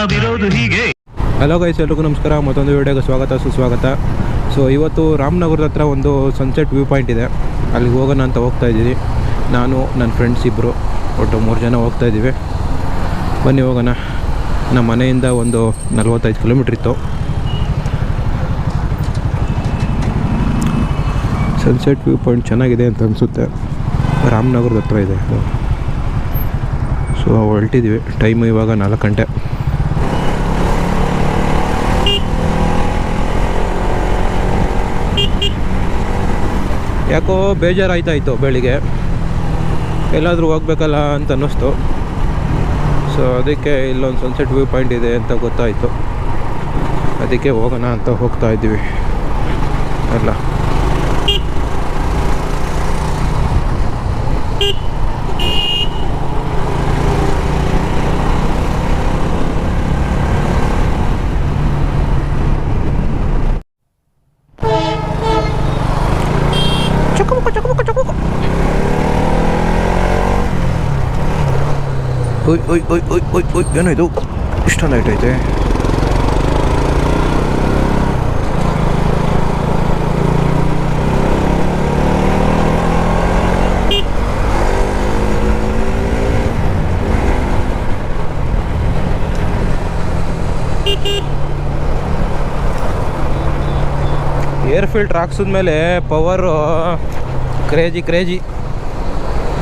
ನಾವಿರೋದು ಹೀಗೆ. Hello guys ಎಲ್ರಿಗೂ ನಮಸ್ಕಾರ. ಮತ್ತೊಂದು ವಿಡಿಯೋಗೆ ಸ್ವಾಗತ, ಸುಸ್ವಾಗತ. ಸೊ ಇವತ್ತು ರಾಮನಗರದ ಹತ್ರ ಒಂದು ಸನ್ಸೆಟ್ ವ್ಯೂ ಪಾಯಿಂಟ್ ಇದೆ. ಅಲ್ಲಿಗೆ ಹೋಗೋಣ ಅಂತ ಹೋಗ್ತಾ ಇದ್ದೀವಿ. ನಾನು ನನ್ನ ಫ್ರೆಂಡ್ಸ್ ಇಬ್ಬರು ಒಟ್ಟು ಮೂರು ಜನ ಹೋಗ್ತಾ ಇದ್ದೀವಿ. ಬನ್ನಿ ಹೋಗೋಣ. ನಮ್ಮ ಮನೆಯಿಂದ ಒಂದು ನಲ್ವತ್ತೈದು ಕಿಲೋಮೀಟ್ರ್ ಇತ್ತು. ಸನ್ಸೆಟ್ ವ್ಯೂ ಪಾಯಿಂಟ್ ಚೆನ್ನಾಗಿದೆ ಅಂತ ಅನಿಸುತ್ತೆ. ರಾಮನಗರದ ಹತ್ರ ಇದೆ. ಸೊ ಹೊರಟಿದ್ದೀವಿ. ಟೈಮು ಇವಾಗ ನಾಲ್ಕು ಗಂಟೆ. ಯಾಕೋ ಬೇಜಾರಾಯ್ತಾಯಿತ್ತು ಬೆಳಿಗ್ಗೆ. ಎಲ್ಲಾದರೂ ಹೋಗ್ಬೇಕಲ್ಲ ಅಂತ ಅನ್ನಿಸ್ತು. ಸೊ ಅದಕ್ಕೆ ಇಲ್ಲೊಂದು ಸನ್ಸೆಟ್ ವ್ಯೂ ಪಾಯಿಂಟ್ ಇದೆ ಅಂತ ಗೊತ್ತಾಯಿತು. ಅದಕ್ಕೆ ಹೋಗೋಣ ಅಂತ ಹೋಗ್ತಾ ಇದ್ದೀವಿ. ちょこぼこちょこぼこちょこぼこおいおいおいおいおいやないどたないたいてピッ ಏರ್ ಫಿಲ್ಟ್ರ್ ಹಾಕ್ಸಿದ್ಮೇಲೆ ಪವರು ಕ್ರೇಜಿ ಕ್ರೇಜಿ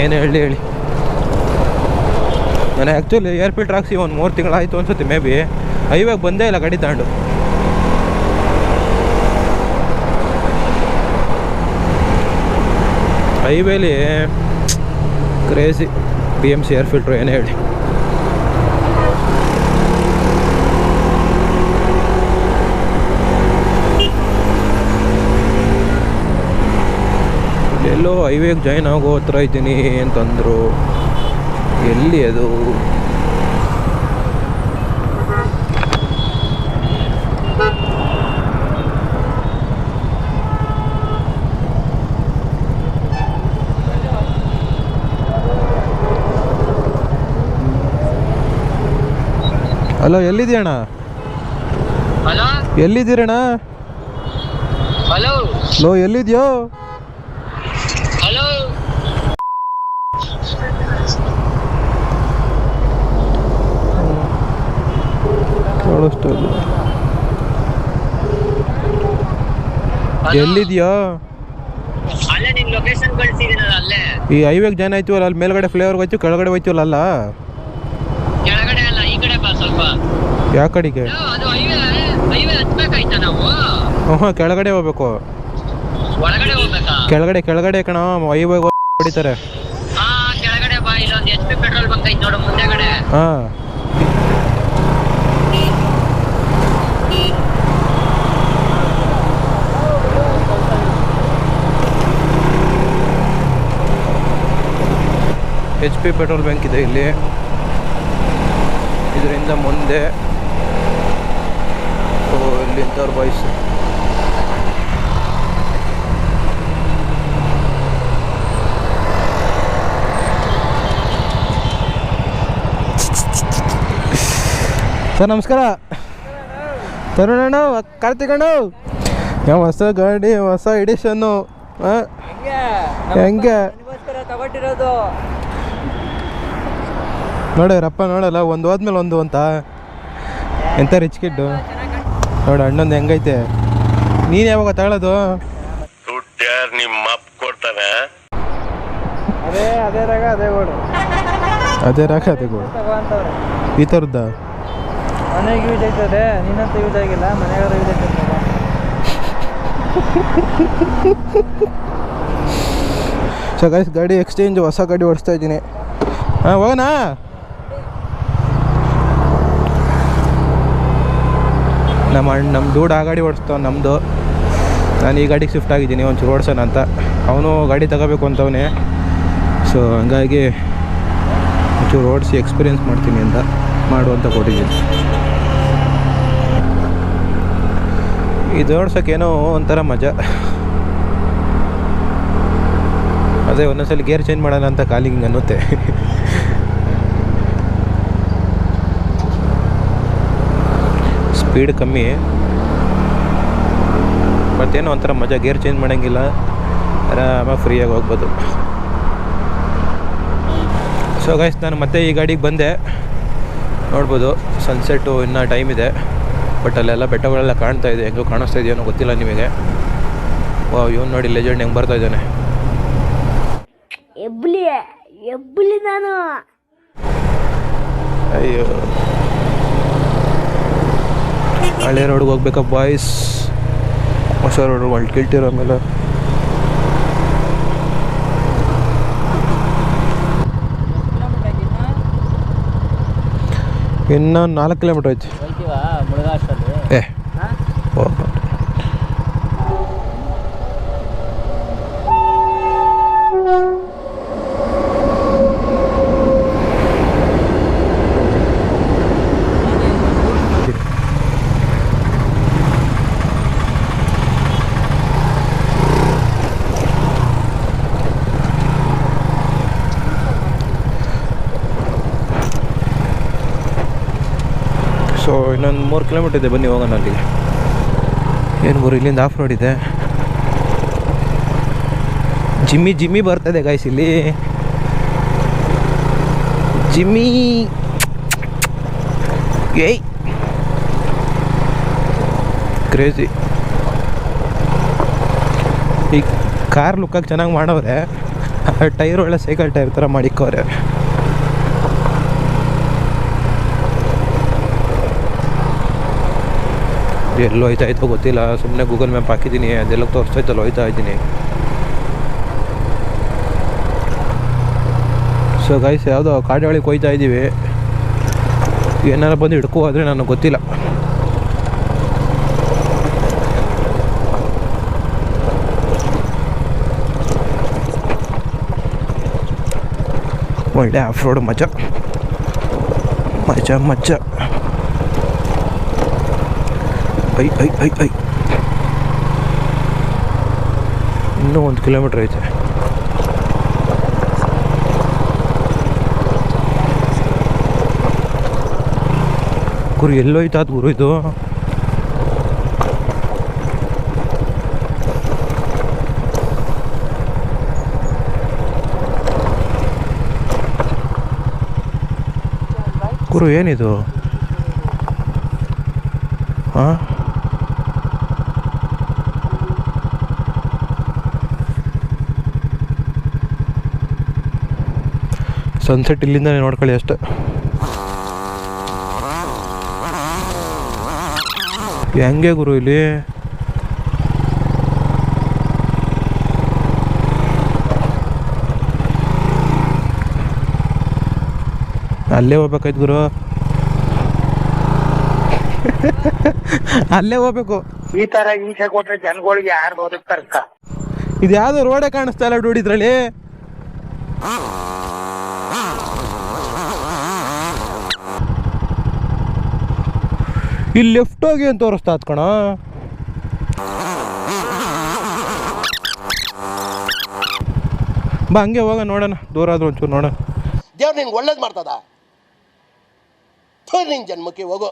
ಏನು ಹೇಳಿ ಹೇಳಿ. ನಾನು ಆ್ಯಕ್ಚುಲಿ ಏರ್ ಫಿಲ್ಟ್ರ್ ಹಾಕ್ಸಿ ಒಂದು ಮೂರು ತಿಂಗಳಾಯಿತು ಅನ್ಸುತ್ತೆ ಮೇ ಬಿ ಹೈವೇಗೆ ಬಂದೇ ಇಲ್ಲ ಗಾಡಿ ತಾಂಡು ಹೈವೇಲಿ crazy B M C air filter ಏನೇ ಹೇಳಿ. ಎಲ್ಲೋ ಹೈವೇಗೆ ಜಾಯ್ನ್ ಆಗೋ ಹತ್ರ ಇದ್ದೀನಿ ಅಂತಂದರು. ಎಲ್ಲಿ ಅದು? ಹಲೋ ಎಲ್ಲಿದ್ಯಣ್ಣ ಹಲೋ? ಎಲ್ಲಿದ್ದೀರಣ್ಣ? ಹಲೋ? ಎಲ್ಲಿದ್ಯೋ ಹಲೋ ಕೇಳಿಸ್ತಾ ಎಲ್ಲಿದ್ಯಾ? ಈ ಹೈವೇಗೆ ಜಾಯ್ನ್ ಆಯ್ತೀವಲ್ಲ ಅಲ್ಲಿ ಮೇಲ್ಗಡೆ ಫ್ಲೇವರ್ ಹೋಯ್ತು ಕೆಳಗಡೆ ಹೋಯ್ತೀವಲ್ಲ ಅಲ್ಲ? ಯಾವ ಕಡೆಗೆ? ಕೆಳಗಡೆ ಹೋಗ್ಬೇಕಾ. ಕೆಳಗಡೆ ಕೆಳಗಡೆ ಕಣ ಹೈವೇಗೆ ಹೊಡಿತಾರೆ. ಹಾ. ಎಚ್ ಪಿ ಪೆಟ್ರೋಲ್ ಬ್ಯಾಂಕ್ ಇದೆ ಇಲ್ಲಿ. ಇದರಿಂದ ಮುಂದೆ ಓ ಇಂಥವ್ರು ಬಾಯ್ಸ್ ಸರ್ ನಮಸ್ಕಾರ. ತರುಣಣ್ಣ ಕಾರ್ತಿಕಣ್ಣ. ಹೊಸ ಗಾಡಿ ಹೊಸ ಎಡಿಷನ್ನು ಹೆಂಗೆ? ತಗೊಂಡಿರೋದು. ನೋಡಿ ರಪ್ಪ ನೋಡಲ್ಲ ಒಂದು ಹೋದ್ಮೇಲೆ ಒಂದು ಅಂತ. ಎಂಥ ರಿಚ್ ಕಿಡ್ಡು ನೋಡು ಅಣ್ಣಂದು ಹೆಂಗೈತೆ. ನೀನು ಯಾವಾಗ ತಗೊಳ್ಳೋದು ನಿಮ್ಮ ಕೊಡ್ತಾನೆ. ಅದೇ ಅದೇ ರಾಗ ಅದೇ ಗೋಡು. ಅದೇ ರಾಕ ಅದೇ ಈ ಥರದ್ದ ಮನೆಗೆ ಯೂಸ್ ಆಯ್ತದೆ ನಿನ್ನಂತ ಯೂಸ್ ಆಗಿಲ್ಲ ಮನೆಗಾರ ಯೂಸ್ ಆಯ್ತದೆ ಸೊ ಗೈಸ್ ಗಾಡಿ ಎಕ್ಸ್ಚೇಂಜ್ ಹೊಸ ಗಾಡಿ ಓಡಿಸ್ತಾ ಇದ್ದೀನಿ. ಹಾಂ ಹೋಗೋಣ? ನಮ್ಮ ಅಣ್ಣ, ನಮ್ಮ ಡೂಡ್ ಆ ಗಾಡಿ ಓಡಿಸ್ತಾವ ನಮ್ಮದು ನಾನು ಈ ಗಾಡಿಗೆ ಶಿಫ್ಟ್ ಆಗಿದ್ದೀನಿ, ಒಂಚೂರು ಓಡಿಸೋಣ ಅಂತ. ಅವನು ಗಾಡಿ ತಗೋಬೇಕು ಅಂತವನೇ. ಸೊ ಹಂಗಾಗಿ ಒಂಚೂರು ಓಡಿಸಿ ಎಕ್ಸ್ಪೀರಿಯೆನ್ಸ್ ಮಾಡ್ತೀನಿ ಅಂತ ಮಾಡು ಅಂತ ಕೊಟ್ಟಿದ್ದೀನಿ. ಇದು ಓಡ್ಸೋಕ್ಕೇನೋ ಒಂಥರ ಮಜಾ. ಅದೇ ಒಂದೊಂದ್ಸಲ ಗೇರ್ ಚೇಂಜ್ ಮಾಡೋಣ ಅಂತ ಕಾಲಿಂಗ್ ಅನ್ನುತ್ತೆ. ಸ್ಪೀಡ್ ಕಮ್ಮಿ. ಮತ್ತೇನೋ ಒಂಥರ ಮಜಾ ಗೇರ್ ಚೇಂಜ್ ಮಾಡೋಂಗಿಲ್ಲ. ಆರಾಮಾಗಿ ಫ್ರೀಯಾಗಿ ಹೋಗ್ಬೋದು. ಸೊ ಗೈಸ್ ನಾನು ಮತ್ತೆ ಈ ಗಾಡಿಗೆ ಬಂದೆ. ನೋಡ್ಬೋದು ಸನ್ಸೆಟ್ಟು ಇನ್ನೂ ಟೈಮ್ ಇದೆ. ಬಟ್ ಅಲ್ಲೆಲ್ಲ ಬೆಟ್ಟಗಳೆಲ್ಲ ಕಾಣ್ತಾ ಇದೆ. ಹೆಂಗೋ ಕಾಣಿಸ್ತಾ ಇದೆಯೋ ಗೊತ್ತಿಲ್ಲ ನಿಮಗೆ. ವಾ ಇವನು ನೋಡಿ ಲೆಜೆಂಡ್ ಹೆಂಗೆ ಬರ್ತಾ ಇದ್ದಾನೆ. ಎಬ್ಲಿ ಎಬ್ಲಿ ನಾನು. ಅಯ್ಯೋ. ಹಳೆ ರೋಡ್ಗೆ ಹೋಗ್ಬೇಕಾ ಬಾಯ್ಸ್ ಹೊಸ ರೋಡ್ ಒಳ್ಳೆ ಕೇಳ್ತಿರೋ ಆಮೇಲೆ ಇನ್ನು ನಾಲ್ಕು ಕಿಲೋಮೀಟ್ರ್ ಐತಿ. ಏ ಹೋಗ್ಬ ಸೊ ಇನ್ನೊಂದು ಮೂರು ಕಿಲೋಮೀಟರ್ ಇದೆ, ಬನ್ನಿ ಹೋಗೋಣ ಅಲ್ಲಿಗೆ. ಏನು ಮೂರು, ಇಲ್ಲಿಂದ ಆಫ್ ರೋಡ್ ಇದೆ. ಜಿಮ್ಮಿ ಜಿಮ್ಮಿ ಬರ್ತದೆ ಗಾಯ್ಸ್ ಇಲ್ಲಿ. ಜಿಮ್ಮಿ. ಏಯ್. ಕ್ರೇಜಿ ಈ ಕಾರ್ ಲುಕ್ಕಾಗಿ ಚೆನ್ನಾಗಿ ಮಾಡವ್ರೆ. ಟೈರ್ ಒಳ್ಳೆ ಸೈಕಲ್ ಟೈರ್ ಥರ ಮಾಡಿಕ್ಕವ್ರೆ. ಎಲ್ಲೋ ಹೋಯ್ತಾ ಇತ್ತೋ ಗೊತ್ತಿಲ್ಲ. ಸುಮ್ಮನೆ ಗೂಗಲ್ ಮ್ಯಾಪ್ ಹಾಕಿದ್ದೀನಿ. ಅದೆಲ್ಲ ತೋರಿಸ್ತಾ ಇತ್ತಲ್ಲ ಹೋಯ್ತಾ ಇದ್ದೀನಿ. ಸೊ ಗೈಸ್ ಯಾವುದೋ ಕಾಡಿಯೊಳಗೆ ಹೋಯ್ತಾ ಇದ್ದೀವಿ. ಏನಾರ ಬಂದು ಹಿಡ್ಕೋ ಆದರೆ ನನಗೆ ಗೊತ್ತಿಲ್ಲ. ಒಳ್ಳೆ ಆಫ್ ರೋಡ್ ಮಜಾ. ಮಜಾ ಮಜಾ. ಐ ಐ ಐ ಐ. ಇನ್ನೂ ಒಂದು ಕಿಲೋಮೀಟ್ರ್ ಐತೆ. ಗುರು ಎಲ್ಲೋಯ್ತು ಅದು ಗುರು ಇದು? ಗುರು, ಏನಿದು? ಹಾಂ? ಸನ್ಸೆಟ್ ಇಲ್ಲಿಂದ ನೋಡ್ಕೊಳ್ಳಿ ಅಷ್ಟೆ. ಹೆಂಗೆ ಗುರು ಇಲ್ಲಿ? ಅಲ್ಲೇ ಹೋಗ್ಬೇಕಾಯ್ತು ಗುರು. ಅಲ್ಲೇ ಹೋಗ್ಬೇಕು. ಈ ತರ ಹಿಂಸೆ ಕೊಟ್ರೆ ಜನಗಳಿಗೆ ಯಾರು ಬದುಕ್ತಾರ ಇದು ಯಾವ್ದು ರೋಡೇ ಕಾಣಿಸ್ತಾ ಇಲ್ಲ ನೋಡಿ ಇಲ್ಲಿ ಲೆಫ್ಟ್ ಹೋಗಿ ಅಂತ ತೋರಿಸ್ತಾ ಕಣ? ಬಾ, ಹಂಗೆ ಹೋಗ, ನೋಡೋಣ. ದೂರ ಆದ್ರೂ ಒಂಚೂರು ನೋಡೋಣ. ದೇವ್ರು ನಿನ್ಗೆ ಒಳ್ಳೇದು ಮಾಡ್ತದ? ನಿನ್ ಜನ್ಮಕ್ಕೆ ಹೋಗೋ.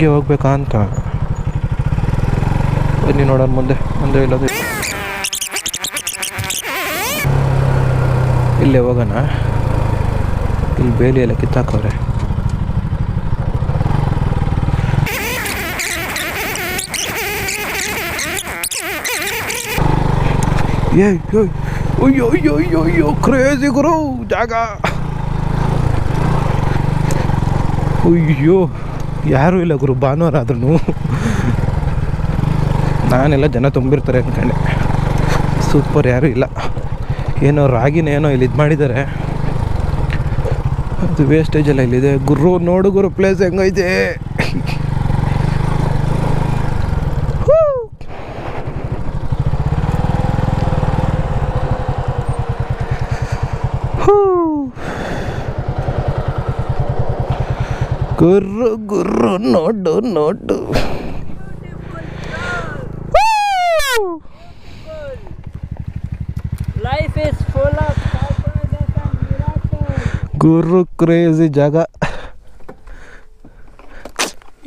ಹಿಂಗೆ ಹೋಗ್ಬೇಕಾ ಅಂತ. ಬನ್ನಿ ನೋಡೋಣ ಮುಂದೆ ಮುಂದೆ ಇಲ್ಲದು. ಇಲ್ಲೇ ಹೋಗೋಣ. ಇಲ್ಲಿ ಬೇಲಿ ಎಲ್ಲ ಕಿತ್ತಾಕವ್ರೆ. ಏ ಅಯ್ಯೋ ಅಯ್ಯೋ ಅಯ್ಯೋ ಅಯ್ಯೋ ಕ್ರೇಜಿ ಗುರು, ಜಾಗ. ಅಯ್ಯೋ. ಯಾರೂ ಇಲ್ಲ ಗುರು ಭಾನುವಾರ ಆದ್ರೂ ನಾನೆಲ್ಲ ಜನ ತುಂಬಿರ್ತಾರೆ ಅಂದ್ಕೊಂಡೆ ಸೂಪರ್ ಯಾರೂ ಇಲ್ಲ. ಏನೋ ರಾಗಿನ ಏನೋ ಇಲ್ಲಿ ಇದು ಮಾಡಿದ್ದಾರೆ. ಅದು ವೇಸ್ಟೇಜ್ ಎಲ್ಲ ಇಲ್ಲಿದೆ. ಗುರು, ನೋಡು ಗುರು ಪ್ಲೇಸ್ ಹೆಂಗೈತೆ ಹೂ. ಗುರ್ರು ಗುರ್ರು ನೋಡು ನೋಡು. ಲೈಫ್ ಇಸ್ ಫುಲ್ ಆಫ್ ಗುರು ಕ್ರೇಜಿ ಜಾಗ.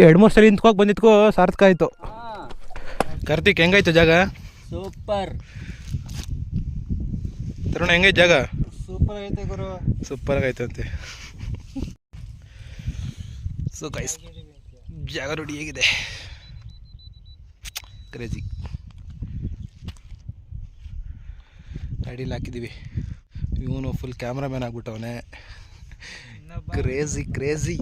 ಎರಡು ಮೂರು ಸಲ ನಿಂತ್ಕೋಕ್ ಬಂದಿತ್ಕೋ ಸಾರ್ಥಕ ಆಯಿತು. ಕಾರ್ತಿಕ್ ಹೆಂಗಾಯ್ತು ಜಾಗ? ಸೂಪರ್ ತರುಣ ಹೆಂಗೈತೆ ಜಾಗ? ಸೂಪರ್ ಐತೆ ಗುರು. ಸೂಪರ್ ಆಗೈತೆ ಅಂತೆ. ಸೊ ಗೈಸ್ ಜಾಗ ರೆಡಿ ಹೇಗಿದೆ ಕ್ರೇಜಿ ಗಾಡೀಲಿ ಹಾಕಿದ್ದೀವಿ ಇವನು ಫುಲ್ ಕ್ಯಾಮ್ರಾಮ್ಯಾನ್ ಆಗ್ಬಿಟ್ಟವನೇ. ಕ್ರೇಜಿ ಕ್ರೇಜಿ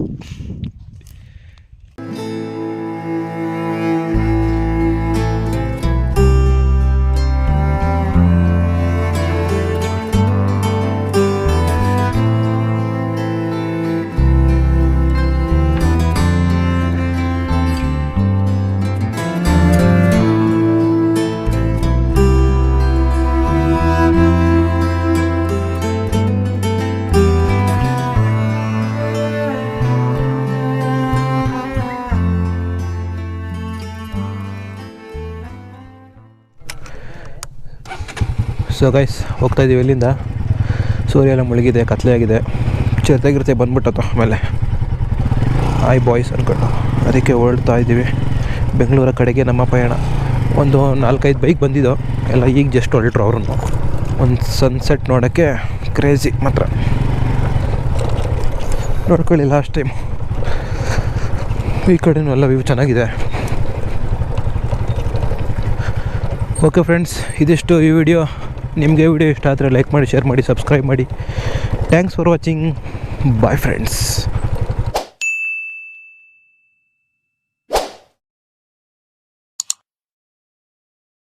ಸೊ ಗೈಸ್ ಹೋಗ್ತಾ ಇದ್ದೀವಿ ಇಲ್ಲಿಂದ. ಸೂರ್ಯ ಎಲ್ಲ ಮುಳುಗಿದೆ, ಕತ್ಲೆ ಆಗಿದೆ. ಚಿರತೆಗಿರ್ತೆ ಬಂದ್ಬಿಟ್ಟತ್ತು ಆಮೇಲೆ. ಆಯ್ ಬಾಯ್ಸ್ ಅಂದ್ಕೊಂಡು ಅದಕ್ಕೆ ಹೊರಡ್ತಾ ಇದ್ದೀವಿ ಬೆಂಗಳೂರ ಕಡೆಗೆ ನಮ್ಮ ಪಯಣ. ಒಂದು ನಾಲ್ಕೈದು ಬೈಕ್ ಬಂದಿದ್ದು. ಎಲ್ಲ ಈಗ ಜಸ್ಟ್ ಹೊರಟ್ರು ಅವ್ರನ್ನ. ಒಂದು ಸನ್ಸೆಟ್ ನೋಡೋಕ್ಕೆ ಕ್ರೇಜಿ ಮಾತ್ರ. ನೋಡ್ಕೊಳ್ಳಿ ಲಾಸ್ಟ್ ಟೈಮ್ ಈ ಕಡೆನೂ ಎಲ್ಲ ವ್ಯೂ ಚೆನ್ನಾಗಿದೆ. ಓಕೆ ಫ್ರೆಂಡ್ಸ್ ಇದಿಷ್ಟು ಈ ವಿಡಿಯೋ ನಿಮಗೆ ವಿಡಿಯೋ ಇಷ್ಟ ಆದರೆ ಲೈಕ್ ಮಾಡಿ ಶೇರ್ ಮಾಡಿ ಸಬ್ಸ್ಕ್ರೈಬ್ ಮಾಡಿ. Thanks for watching bye friends